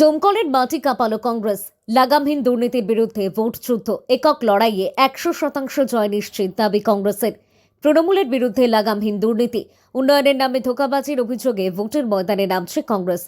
ডোমকলের মাটি কাঁপালো কংগ্রেস। লাগামহীন দুর্নীতির বিরুদ্ধে ভোট যুদ্ধ, একক লড়াইয়ে একশো শতাংশ জয় নিশ্চিত দাবি কংগ্রেসের। তৃণমূলের বিরুদ্ধে লাগামহীন দুর্নীতি, উন্নয়নের নামে ধোকাবাজির অভিযোগে ভোটের ময়দানে নামছে কংগ্রেস।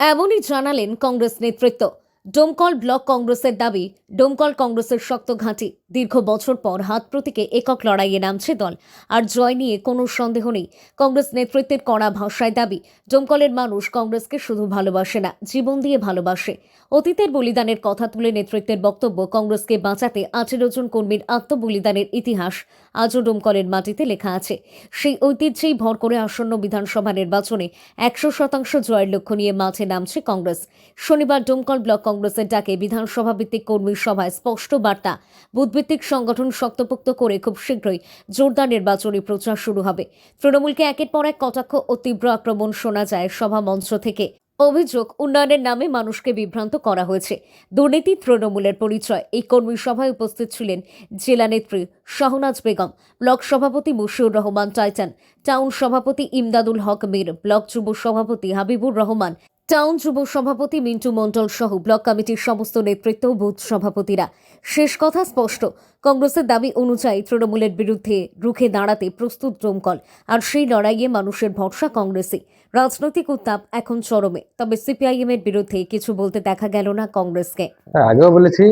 এমনই জানালেন কংগ্রেস নেতৃত্ব। ডোমকল ব্লক কংগ্রেসের দাবি, ডোমকল কংগ্রেসের শক্ত ঘাঁটি। দীর্ঘ বছর পর হাত প্রতীকে একক লড়াইয়ে নামছে দল। আর জয় নিয়ে কোনো সন্দেহ নেই। কংগ্রেস নেতৃত্বের কড়া ভাষায় দাবি, ডোমকলের মানুষ কংগ্রেসকে শুধু ভালোবাসে না, জীবন দিয়ে ভালোবাসে। অতীতের বলিদানের কথা তুলে নেতৃত্বের বক্তব্য, কংগ্রেসকে বাঁচাতে আঠেরো জন কর্মীর আত্মবলিদানের ইতিহাস আজও ডোমকলের মাটিতে লেখা আছে। সেই ঐতিহ্যেই ভর করে আসন্ন বিধানসভা নির্বাচনে একশো শতাংশ জয়ের লক্ষ্য নিয়ে মাঠে নামছে কংগ্রেস। শনিবার ডোমকল ব্লক কংগ্রেসের ডাকে বিধানসভা ভিত্তিক কর্মী সভায় স্পষ্ট বার্তা। বুথভিত্তিক সংগঠন শক্তপোক্ত করে খুব শীঘ্রই জোরদার নির্বাচনী প্রচার শুরু হবে। তৃণমূলকে একের পর এক কটাক্ষ ও তীব্র আক্রমণ শোনা যায় সভা মঞ্চ থেকে। অভিযোগ, উন্নয়নের নামে মানুষকে বিভ্রান্ত করা হয়েছে। দুর্নীতি তৃণমূলের পরিচয়। এই কর্মী সভায় উপস্থিত ছিলেন জেলা নেত্রী শাহনাজ বেগম, ব্লক সভাপতি মুশিউর রহমান টাইটান, টাউন সভাপতি ইমদাদুল হক মীর, ব্লক যুব সভাপতি হাবিবুর রহমান টাউন যুব সভাপতি মিন্টু মণ্ডল সহ ব্লক কমিটির সমস্ত নেতৃত্ব বুথ সভাপতিরা। শেষ কথা স্পষ্ট কংগ্রেসের দাবি অনুযায়ী তৃণমূলের বিরুদ্ধে রুখে দাঁড়াতে প্রস্তুত ডোমকল আর সেই লড়াইয়ে মানুষের ভরসা কংগ্রেসে। রাজনৈতিক উত্তাপ এখন চরমে তবে সিপিআইএম এর বিরুদ্ধে কিছু বলতে দেখা গেল না কংগ্রেসকে। হ্যাঁ, আগেও বলেছি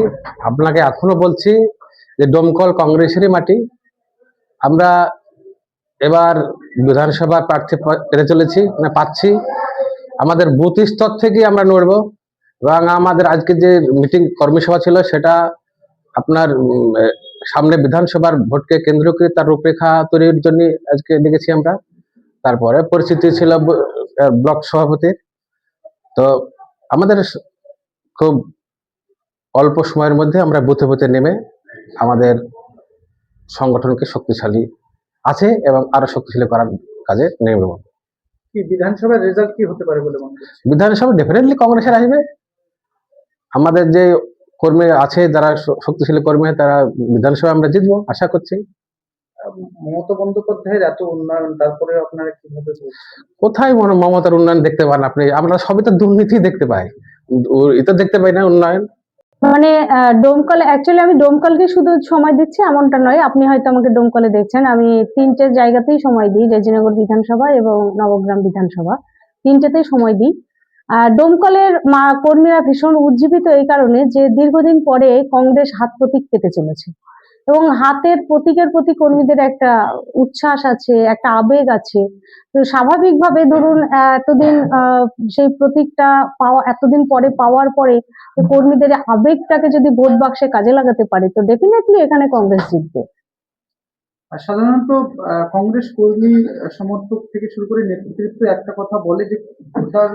আপনাকে এখনও বলছি যে ডোমকল কংগ্রেসেরই মাটি। আমরা এবার বিধানসভা প্রার্থী পেতে চলেছি না পাচ্ছি। আমাদের বুথ স্তর থেকে আমরা নড়ব এবং আমাদের আজকে যে মিটিং কর্মী সভা ছিল সেটা আপনার সামনে বিধানসভার ভোটকে কেন্দ্র করে তার রূপরেখা তৈরির জন্য আজকে দেখেছি আমরা তারপরে পরিস্থিতি ছিল ব্লক সভাপতির তো আমাদের খুব অল্প সময়ের মধ্যে আমরা বুথে বুথে নেমে আমাদের সংগঠনকে শক্তিশালী আছে এবং আরও শক্তিশালী করার কাজে নেমে। কি বিধানসভার রেজাল্ট কি হতে পারে বলে মনে করছেন? বিধানসভা ডেফিনেটলি কংগ্রেসের আসবে। আমাদের যে কর্মী আছে যারা শক্তিশালী কর্মী তারা বিধানসভা আমরা জিতবো আশা করছি। মমতা বন্দ্যোপাধ্যায়ের এত উন্নয়ন তারপরে আপনারা কীভাবে? কোথায় মনে মমতার উন্নয়ন দেখতে পান আপনি? আমরা সবই তো দুর্নীতি দেখতে পাই। এটা দেখতে পাই না উন্নয়ন। মানে ডোমকল অ্যাকচুয়ালি আমি ডোমকলকে শুধু সময় দিচ্ছি এমনটা নয়। আপনি হয়তো আমাকে ডোমকলে দেখছেন। আমি তিনটে জায়গাতেই সময় দিই রেজিনগর বিধানসভা এবং নবগ্রাম বিধানসভা। তিনটেতেই সময় দিই। আর ডোমকলের মা কর্মীরা ভীষণ উজ্জীবিত এই কারণে যে দীর্ঘদিন পরে কংগ্রেস হাত প্রতীক পেতে চলেছে। এবং হাতের প্রতীকের প্রতি কর্মীদের একটা উচ্ছ্বাস আছে একটা আবেগ আছে। তো স্বাভাবিকভাবে ধরুন এতদিন সেই প্রতীকটা পাওয়া এতদিন পরে পাওয়ার পরে কর্মীদের আবেগটাকে যদি ভোট বাক্সে কাজে লাগাতে পারে তো ডেফিনেটলি এখানে কংগ্রেস জিতবে। সাধারণত কংগ্রেস কর্মী সমর্থক থেকে শুরু করে নেতৃত্ব একটা কথা বলে যে ভোটার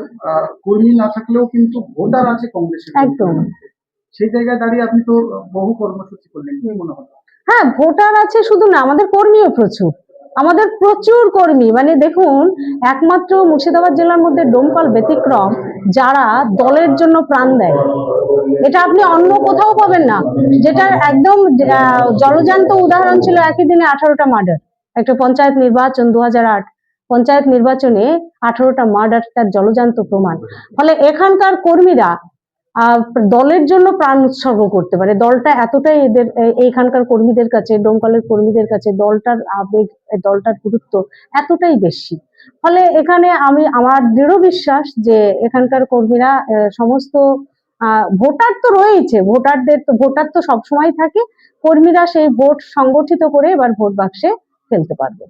কর্মী না থাকলেও কিন্তু ভোটার আছে কংগ্রেসের একদম। সেই জায়গায় দাঁড়িয়ে আপনি তো বহু কর্মসূচি করলেন কি মনে হয়? হ্যাঁ ভোটার আছে শুধু না, আমাদের কর্মীও প্রচুর। আমাদের প্রচুর কর্মী। মানে দেখুন, একমাত্র মুর্শিদাবাদ জেলার মধ্যে ডোমকল ব্যতিক্রম, যারা দলের জন্য প্রাণ দেয়। এটা আপনি অন্য কোথাও পাবেন না। যেটা একদম জলজান্ত উদাহরণ ছিল একই দিনে আঠারোটা মার্ডার একটা পঞ্চায়েত নির্বাচন দু পঞ্চায়েত নির্বাচনে আঠারোটা মার্ডার তার জলজান্ত প্রমাণ। ফলে এখানকার কর্মীরা দলের জন্য প্রাণ উৎসর্গ করতে পারে। দলটা এতটাই এদের এইখানকার কর্মীদের কাছে ডোমকলের কর্মীদের কাছে দলটার আবেগ দলটার গুরুত্ব এতটাই বেশি। ফলে এখানে আমি, আমার দৃঢ় বিশ্বাস যে এখানকার কর্মীরা সমস্ত ভোটার তো রয়েছে ভোটারদের তো, ভোটার তো সবসময় থাকে। কর্মীরা সেই ভোট সংগঠিত করে এবার ভোট বাক্সে ফেলতে পারবে।